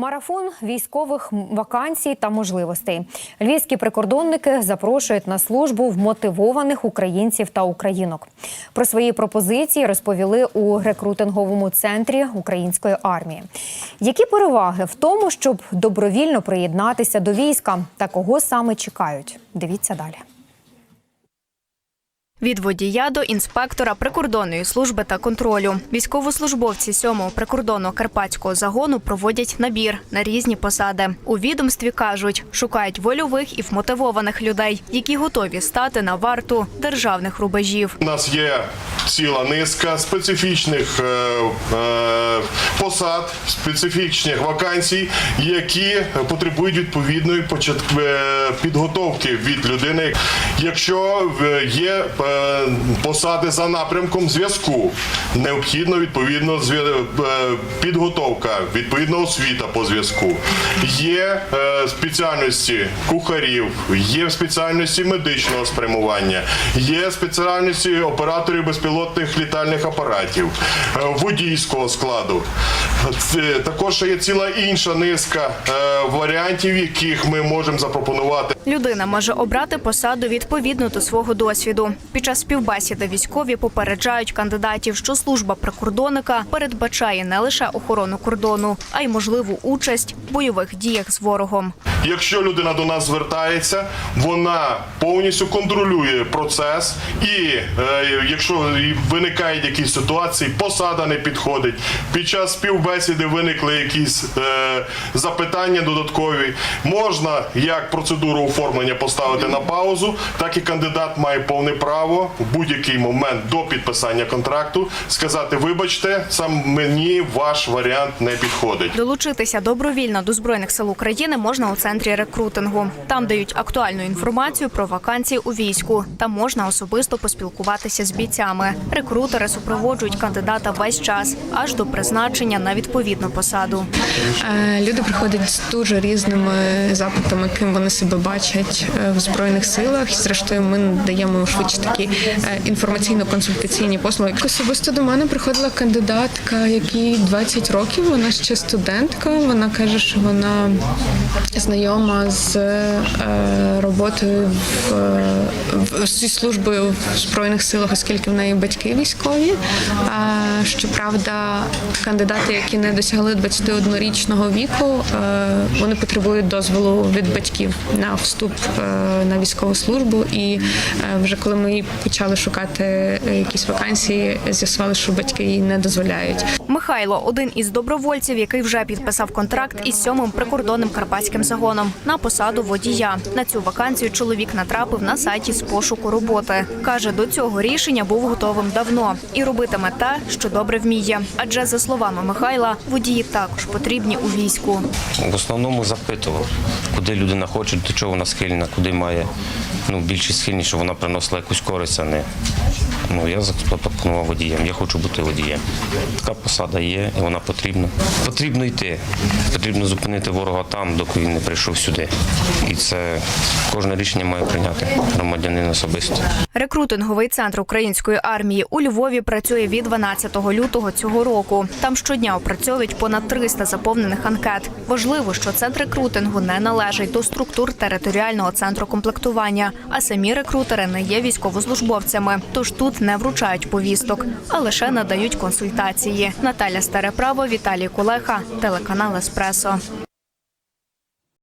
Марафон військових вакансій та можливостей. Львівські прикордонники запрошують на службу вмотивованих українців та українок. Про свої пропозиції розповіли у рекрутинговому центрі української армії. Які переваги в тому, щоб добровільно приєднатися до війська та кого саме чекають? Дивіться далі. Від водія до інспектора прикордонної служби та контролю. Військовослужбовці 7-го прикордонного карпатського загону проводять набір на різні посади. У відомстві кажуть, шукають вольових і вмотивованих людей, які готові стати на варту державних рубежів. У нас є ціла низка специфічних е, е, посад, специфічних вакансій, які потребують відповідної е, підготовки від людини. Якщо є посади за напрямком зв'язку, необхідно відповідно е, підготовка, відповідна освіта по зв'язку. Є е, спеціальності кухарів, є спеціальності медичного спрямування, є спеціальності операторів безпілотних літальних апаратів, е, водійського складу. Також є ціла інша низка е, варіантів, яких ми можемо запропонувати. Людина може обрати посаду відповідно до свого досвіду. Під час співбесіди військові попереджають кандидатів, що служба прикордонника передбачає не лише охорону кордону, а й можливу участь в бойових діях з ворогом. Якщо людина до нас звертається, вона повністю контролює процес, і е, якщо виникають якісь ситуації, посада не підходить. Під час співбесіди виникли якісь е, запитання додаткові. Можна як процедуру оформлення поставити на паузу, так і кандидат має повне право в будь-який момент до підписання контракту сказати: вибачте, сам мені ваш варіант не підходить. Долучитися добровільно до збройних сил України можна у центрі рекрутингу. Там дають актуальну інформацію про вакансії у війську. та можна особисто поспілкуватися з бійцями. Рекрутери супроводжують кандидата весь час аж до призначення на відповідну посаду. Е, Люди приходять з дуже різними запитами, ким вони себе бачать е, в збройних силах. Зрештою, ми даємо швидше такі е, інформаційно-консультаційні послуги. Особисто до мене приходила кандидатка, якій 20 років. Вона ще студентка. Вона каже, що вона знайома з е, роботою в, в зі службою в збройних силах, оскільки в неї батьки військові. Щоправда, кандидати, які не досягли 21-річного віку, е, вони потребують дозволу від батьків на вступ е, на військову службу. І е, вже коли ми почали шукати е, якісь вакансії, з'ясували, що батьки їй не дозволяють. Михайло один із добровольців, який вже підписав контракт із сьомим прикордонним карпатським загоном на посаду водія. На цю вакансію чоловік натрапив на сайті з пошуку роботи. каже, до цього рішення був готовим давно і робитиме те, що добре вміє. Адже за словами Михайла, водії також потрібні у війську. В основному запитував, куди людина хоче, до чого вона схильна, куди має ну, більшість схильність, щоб вона приносила якусь користь, а не ну, я запропонував водієм, я хочу бути водієм. Така посада є, і вона потрібна. Потрібно йти. Потрібно зупинити ворога там, доки він не прийшов сюди. І це кожне рішення має прийняти громадянин особисто. Рекрутинговий центр української армії у Львові працює від 12 лютого цього року. Там щодня опрацьовують понад 300 заповнених анкет. Важливо, що центр рекрутингу не належить до структур територіального центру комплектування, а самі рекрутери не є військовослужбовцями. Тож тут не вручають повісток, а лише надають консультації. Наталя Стареправо, Віталій Кулеха, телеканал Еспресо.